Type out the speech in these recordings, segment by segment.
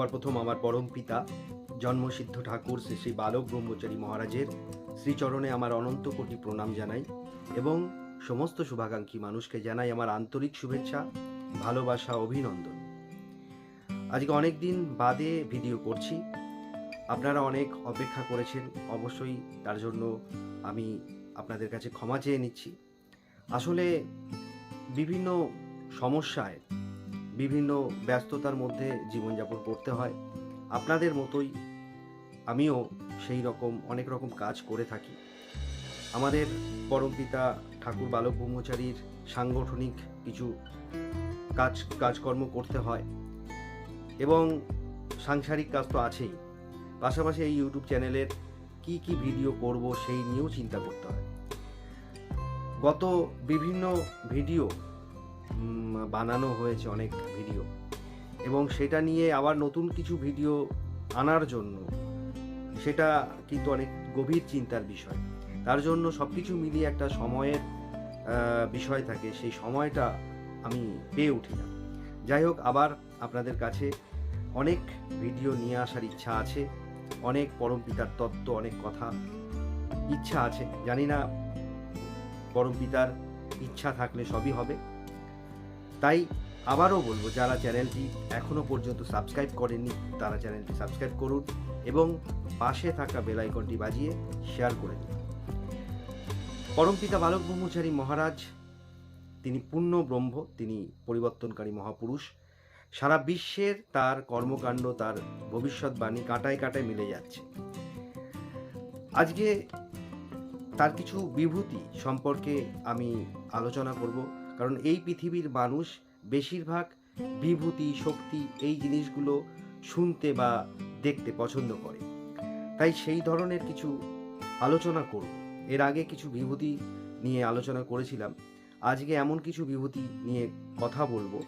সবার প্রথম আমার পরম পিতা, জন্মসিদ্ধ ঠাকুর শ্রী শ্রী বালক ব্রহ্মচারী মহারাজের শ্রীচরণে আমার অনন্ত কোটি প্রণাম জানাই এবং সমস্ত শুভাকাঙ্ক্ষী মানুষকে জানাই আমার আন্তরিক শুভেচ্ছা, ভালোবাসা, অভিনন্দন। আজকে অনেক দিন বাদে ভিডিও করছি। আপনারা অনেক অপেক্ষা করেছেন, অবশ্যই তার জন্য আমি আপনাদের কাছে ক্ষমা চেয়ে নিচ্ছি। আসলে বিভিন্ন সমস্যায় বিভিন্ন ব্যস্ততার মধ্যে জীবনযাপন করতে হয়। আপনাদের মতোই আমিও সেই রকম অনেক রকম কাজ করে থাকি। আমাদের পরমপিতা ঠাকুর বালক ব্রহ্মচারীর সাংগঠনিক কিছু কাজ, কাজকর্ম করতে হয় এবং সাংসারিক কাজ তো আছেই। পাশাপাশি এই ইউটিউব চ্যানেলের কি কি ভিডিও করব সেই নিয়েও চিন্তা করতে হয়। গত বিভিন্ন ভিডিও বানানো হয়েছে অনেক ভিডিও। এবং সেটা নিয়ে আবার নতুন কিছু ভিডিও আনার জন্য, সেটা কিন্তু অনেক গভীর চিন্তার বিষয়। তার জন্য সব কিছু মিলিয়ে একটা সময়ের বিষয় থাকে, সেই সময়টা আমি পেয়ে উঠি না। যাই হোক, আবার আপনাদের কাছে অনেক ভিডিও নিয়ে আসার ইচ্ছা আছে, অনেক পরম পিতার তত্ত্ব, অনেক কথা ইচ্ছা আছে। জানি না, পরম পিতার ইচ্ছা থাকলে সবই হবে। তাই আবারও বলব, যারা চ্যানেলটি এখনও পর্যন্ত সাবস্ক্রাইব করেননি, তারা চ্যানেলটি সাবস্ক্রাইব করুন এবং পাশে থাকা বেল আইকনটি বাজিয়ে শেয়ার করে দিন। পরমপিতা বালক ব্রহ্মচারী মহারাজ, তিনি পূর্ণ ব্রহ্ম, তিনি পরিবর্তনকারী মহাপুরুষ। সারা বিশ্বের তার কর্মকাণ্ড, তার ভবিষ্যৎবাণী কাটায় কাটায় মিলে যাচ্ছে। আজকে তার কিছু বিভূতি সম্পর্কে আমি আলোচনা করব। কারণ এই পৃথিবীর মানুষ বেশিরভাগ বিভূতি, শক্তি এই জিনিসগুলো শুনতে বা দেখতে পছন্দ করে। তাই সেই ধরনের কিছু আলোচনা করব। এর আগে কিছু বিভূতি নিয়ে আলোচনা করেছিলাম। আজকে এমন কিছু বিভূতি নিয়ে কথা বলব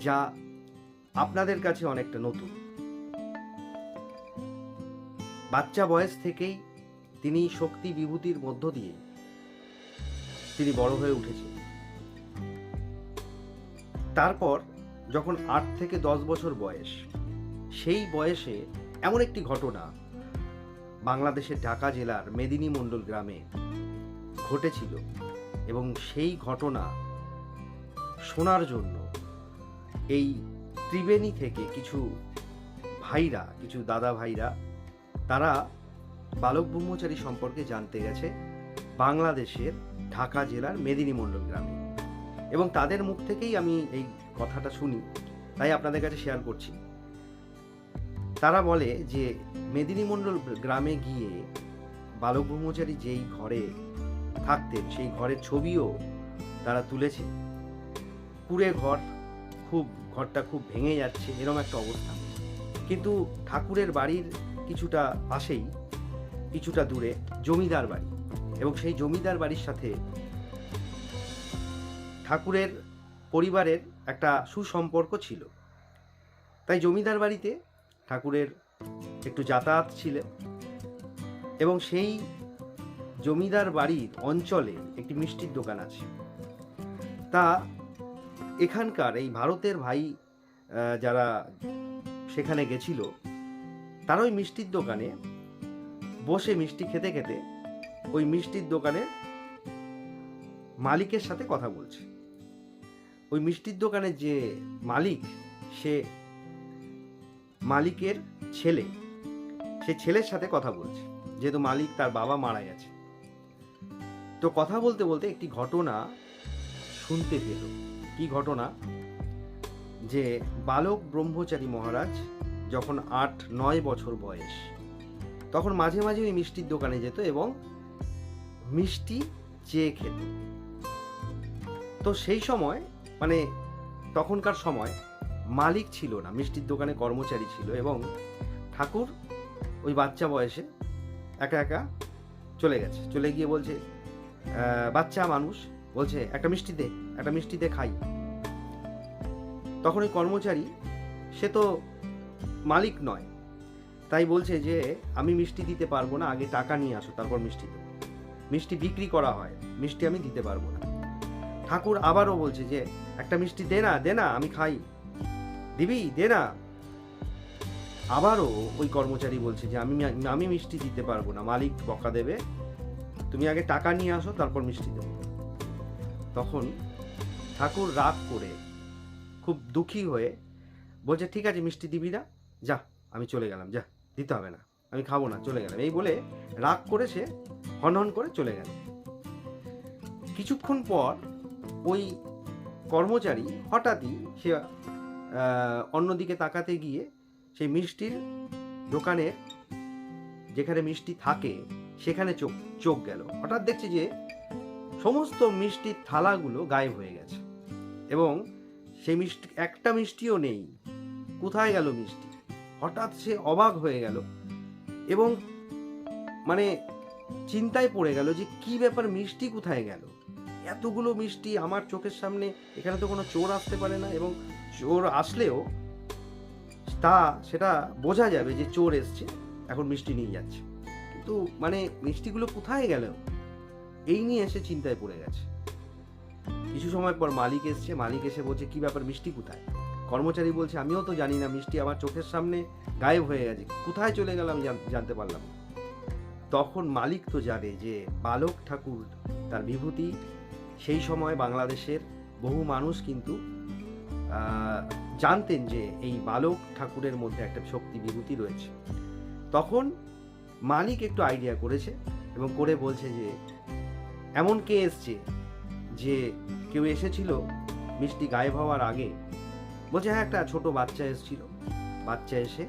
যা আপনাদের কাছে অনেকটা নতুন। বাচ্চা বয়স থেকেই তিনি শক্তি বিভূতির মধ্য দিয়ে তিনি বড় হয়ে উঠেছেন। তারপর যখন আট থেকে দশ বছর বয়স, সেই বয়সে এমন একটি ঘটনা বাংলাদেশের ঢাকা জেলার মেদিনী মণ্ডল গ্রামে ঘটেছিল এবং সেই ঘটনা শোনার জন্য এই ত্রিবেণী থেকে কিছু ভাইরা, কিছু দাদা ভাইরা, তারা বালক ব্রহ্মচারী সম্পর্কে জানতে গেছে বাংলাদেশের ঢাকা জেলার মেদিনী মণ্ডল গ্রামে। এবং তাদের মুখ থেকেই আমি এই কথাটা শুনি, তাই আপনাদের কাছে শেয়ার করছি। তারা বলে যে, মেদিনী মণ্ডল গ্রামে গিয়ে বালক ব্রহ্মচারী যেই ঘরে থাকতেন, সেই ঘরের ছবিও তারা তুলেছে। কুড়ে ঘর, খুব, ঘরটা খুব ভেঙে যাচ্ছে এরকম একটা অবস্থা। কিন্তু ঠাকুরের বাড়ির কিছুটা পাশেই, কিছুটা দূরে জমিদার বাড়ি এবং সেই জমিদার বাড়ির সাথে ঠাকুরের পরিবারের একটা সুসম্পর্ক ছিল। তাই জমিদার বাড়িতে ঠাকুরের একটু যাতায়াত ছিল এবং সেই জমিদার বাড়ির অঞ্চলে একটি মিষ্টির দোকান আছে। তা এখানকার এই ভারতের ভাই যারা সেখানে গেছিল, তারা ওই মিষ্টির দোকানে বসে মিষ্টি খেতে খেতে ওই মিষ্টির দোকানে মালিকের সাথে কথা বলছে। ওই মিষ্টির দোকানের যে মালিক, সে মালিকের ছেলে, সে ছেলের সাথে কথা বলছে। যেহেতু মালিক তার বাবা মারা গেছে। তো কথা বলতে বলতে একটি ঘটনা শুনতে পেল। কি ঘটনা? যে বালক ব্রহ্মচারী মহারাজ যখন আট, নয় বছর বয়স, তখন মাঝে মাঝে ওই মিষ্টির দোকানে যেত এবং মিষ্টি চেয়ে খেত। তো সেই সময় মানে তখনকার সময় মালিক ছিল না, মিষ্টির দোকানে কর্মচারী ছিল এবং ঠাকুর ওই বাচ্চা বয়সে একা একা চলে গেছে। চলে গিয়ে বলছে বাচ্চা মানুষ। বলছে, একটা মিষ্টি দে, একটা মিষ্টি দে খাই। তখন ওই কর্মচারী, সে তো মালিক নয়, তাই বলছে যে, আমি মিষ্টি দিতে পারব না, আগে টাকা নিয়ে আসো, তারপর মিষ্টি দেবো। মিষ্টি বিক্রি করা হয়, মিষ্টি আমি দিতে পারব না। ঠাকুর আবারও বলছে যে, একটা মিষ্টি দে না দে না, আমি খাই। দিবি? দে না। আবারও ওই কর্মচারী বলছে যে, আমি আমি মিষ্টি দিতে পারব না, মালিক বকা দেবে। তুমি আগে টাকা নিয়ে আসো, তারপর মিষ্টি দেবো। তখন ঠাকুর রাগ করে খুব দুঃখী হয়ে বলছে, ঠিক আছে, মিষ্টি দিবি না, যা, আমি চলে গেলাম, যা, দিতে হবে না, আমি খাব না, চলে গেলাম। এই বলে রাগ করে সে হনহন করে চলে গেল। কিছুক্ষণ পর ওই কর্মচারী হঠাৎই সে অন্যদিকে তাকাতে গিয়ে সেই মিষ্টির দোকানের যেখানে মিষ্টি থাকে, সেখানে চোখ চোখ গেল। হঠাৎ দেখছে যে সমস্ত মিষ্টির থালাগুলো গায়েব হয়ে গেছে এবং সেই মিষ্টি, একটা মিষ্টিও নেই। কোথায় গেল মিষ্টি? হঠাৎ সে অবাক হয়ে গেল এবং মানে চিন্তায় পড়ে গেল যে কি ব্যাপার মিষ্টি কোথায় গেল? এতগুলো মিষ্টি আমার চোখের সামনে, এখানে তো কোনো চোর আসতে পারে না এবং চোর আসলেও তা সেটা বোঝা যাবে যে চোর এসছে, এখন মিষ্টি নিয়ে যাচ্ছে। কিন্তু মানে মিষ্টিগুলো কোথায় গেল? এই নিয়ে এসে চিন্তায় পড়ে গেছে। কিছু সময় পর মালিক এসছে, মালিক এসে বলছে, কি ব্যাপার, মিষ্টি কোথায়? কর্মচারী বলছে, আমিও তো জানি না, মিষ্টি আমার চোখের সামনে গায়েব হয়ে গেছে। কোথায় চলে গেলাম জান- জানতে পারলাম তখন মালিক তো জানে যে বালক ঠাকুর তার বিভূতি সেই সময় বাংলাদেশের বহু মানুষ কিন্তু জানতেন যে এই বালক ঠাকুরের মধ্যে একটা শক্তি বিভূতি রয়েছে। তখন মালিক একটু আইডিয়া করেছে এবং করে বলছে যে, এমন কে এসছে যে কেউ এসেছিল মিষ্টি গায়েব হওয়ার আগে? বলছে হ্যাঁ একটা ছোট বাচ্চা এসেছিল। বাচ্চা এসে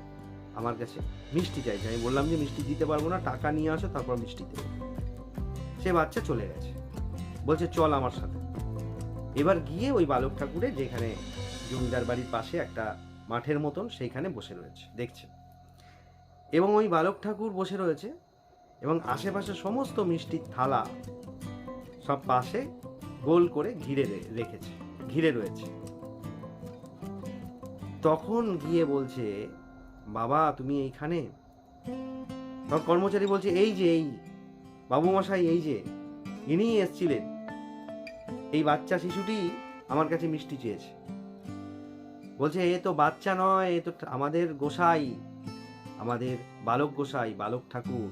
আমার কাছে মিষ্টি চাইছে। আমি বললাম যে, মিষ্টি দিতে পারব না, টাকা নিয়ে আসো, তারপর মিষ্টি দেবো। সে বাচ্চা চলে গেছে। বলছে, চল আমার সাথে। এবার গিয়ে ওই বালক ঠাকুরের যেখানে জমিদার বাড়ির পাশে একটা মাঠের মতন সেইখানে বসে রয়েছে, দেখছে। এবং ওই বালক ঠাকুর বসে রয়েছে এবং আশেপাশে সমস্ত মিষ্টির থালা সব পাশে গোল করে ঘিরে রেখেছে, ঘিরে রয়েছে। তখন গিয়ে বলছে, বাবা, তুমি এইখানে? তখন কর্মচারী বলছে, এই যে, এই বাবু মশাই এই যে, ইনিই এসছিলেন। এই বাচ্চা শিশুটি আমার কাছে মিষ্টি চেয়েছে। বলছে, এ তো বাচ্চা নয়, এ তো আমাদের গোসাই, আমাদের বালক গোসাই, বালক ঠাকুর,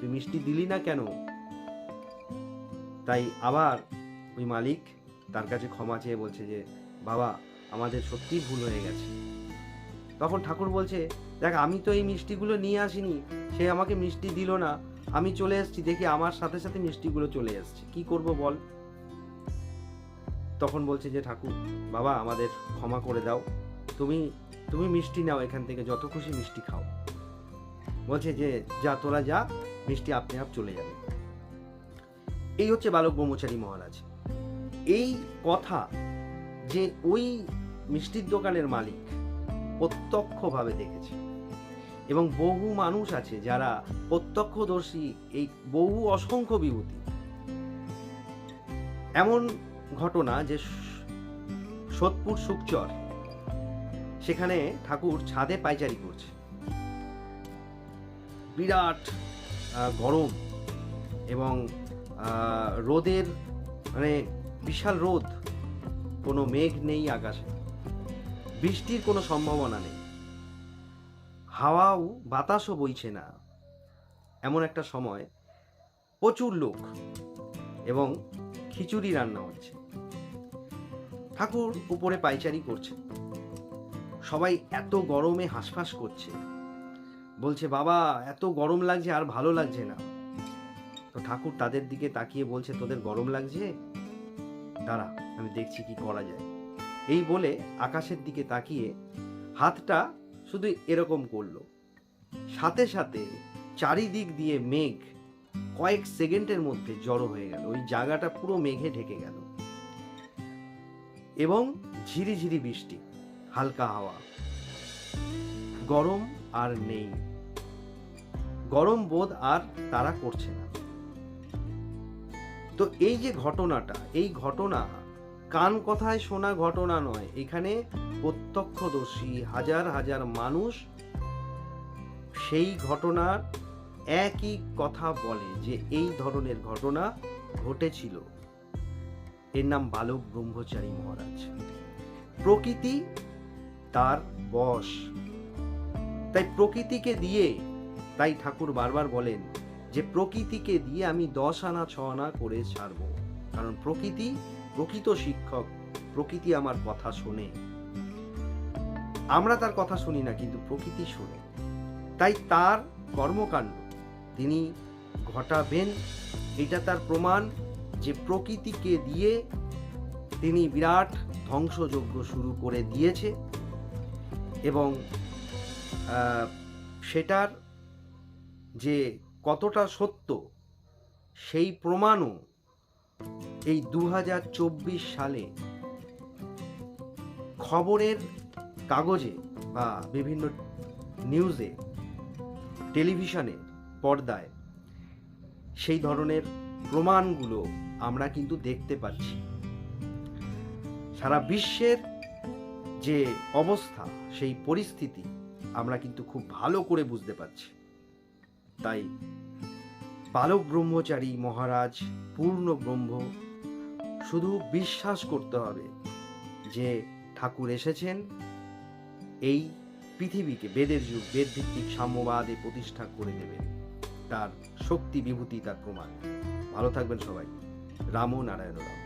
তুই মিষ্টি দিলি না কেন? তাই আবার ওই মালিক তার কাছে ক্ষমা চেয়ে বলছে যে, বাবা, আমাদের সত্যি ভুল হয়ে গেছে। তখন ঠাকুর বলছে, দেখ, আমি তো এই মিষ্টিগুলো নিয়ে আসিনি, সে আমাকে মিষ্টি দিল না। আমি চলে এসেছি, দেখি আমার সাথে সাথে মিষ্টিগুলো চলে এসেছে। কি করব বল? তখন বলছে যে, ঠাকুর, বাবা, আমাদের ক্ষমা করে দাও। তুমি তুমি মিষ্টি নাও এখান থেকে, যত খুশি মিষ্টি খাও। বলছে যে, যা তোরা যা, মিষ্টি আপনি আপ চলে যাবে এই হচ্ছে বালক ব্রহ্মচারী মহারাজ। এই কথা যে ওই মিষ্টির দোকানের মালিক প্রত্যক্ষভাবে দেখেছে এবং বহু মানুষ আছে যারা প্রত্যক্ষদর্শী, এই বহু অসংখ্য বিভূতি। এমন ঘটনা যে সোদপুর সুকচর সেখানে ঠাকুর ছাদে পাইচারি করছে। বিরাট গরম এবং রোদের মানে বিশাল রোদ, কোনো মেঘ নেই আকাশে। বৃষ্টির কোনো সম্ভাবনা নেই। হাওয়াও বাতাসও বইছে না। এমন একটা সময় প্রচুর লোক এবং খিচুড়ি রান্না হচ্ছে। ঠাকুর উপরে পাইচারি করছে। সবাই এত গরমে হাঁসফাঁস করছে। বলছে, বাবা, এত গরম লাগছে, আর ভালো লাগছে না। তো ঠাকুর তাদের দিকে তাকিয়ে বলছে, তোদের গরম লাগছে? দাঁড়া, আমি দেখছি কি করা যায়। এই বলে আকাশের দিকে তাকিয়ে হাতটা শুধু এরকম করল। সাথে সাথে চারিদিক দিয়ে মেঘ কয়েক সেকেন্ডের মধ্যে জড়ো হয়ে গেল। ওই জায়গাটা পুরো মেঘে ঢেকে গেল। এবং ঝিরিঝিরি বৃষ্টি, হালকা হাওয়া। গরম আর নেই। গরম বোধ আর তারা করছে না। তো এই যে ঘটনাটা, এই ঘটনা কান কথায় শোনা ঘটনা নয়, এখানে প্রত্যক্ষদর্শী হাজার হাজার মানুষ সেই ঘটনার একই কথা বলে যে এই ধরনের ঘটনা ঘটেছিল। এর নাম বালক ব্রহ্মচারী মহারাজ। প্রকৃতি তার বশ। তাই প্রকৃতিকে দিয়ে, তাই ঠাকুর বারবার বলেন যে প্রকৃতিকে দিয়ে আমি দশ আনা, ছ আনা করে ছাড়ব। কারণ প্রকৃতি প্রকৃত শিক্ষক, প্রকৃতি আমার কথা শোনে। আমরা তার কথা শুনি না, কিন্তু প্রকৃতি শোনে। তাই তার কর্মকাণ্ড, তিনি ঘটাবেন, এটা তার প্রমাণ। যে প্রকৃতিকে দিয়ে তিনি বিরাট ধ্বংসযজ্ঞ শুরু করে দিয়েছে এবং সেটার যে কতটা সত্য, সেই প্রমাণও এই দু হাজার চব্বিশ সালে খবরের কাগজে বা বিভিন্ন নিউজে, টেলিভিশনে, পর্দায় সেই ধরনের প্রমাণগুলো আমরা কিন্তু দেখতে পাচ্ছি। সারা বিশ্বের যে অবস্থা, সেই পরিস্থিতি আমরা কিন্তু খুব ভালো করে বুঝতে পারছি। তাই বালক ব্রহ্মচারী মহারাজ, পূর্ণ ব্রহ্ম, শুধু বিশ্বাস করতে হবে যে ঠাকুর এসেছেন, এই পৃথিবীকে বেদের যুগ বেদ ভিত্তিক সাম্যবাদে প্রতিষ্ঠা করে দেবেন। তার শক্তি বিভূতি তার প্রমাণ। ভালো থাকবেন সবাই। রাম নারায়ণ রাম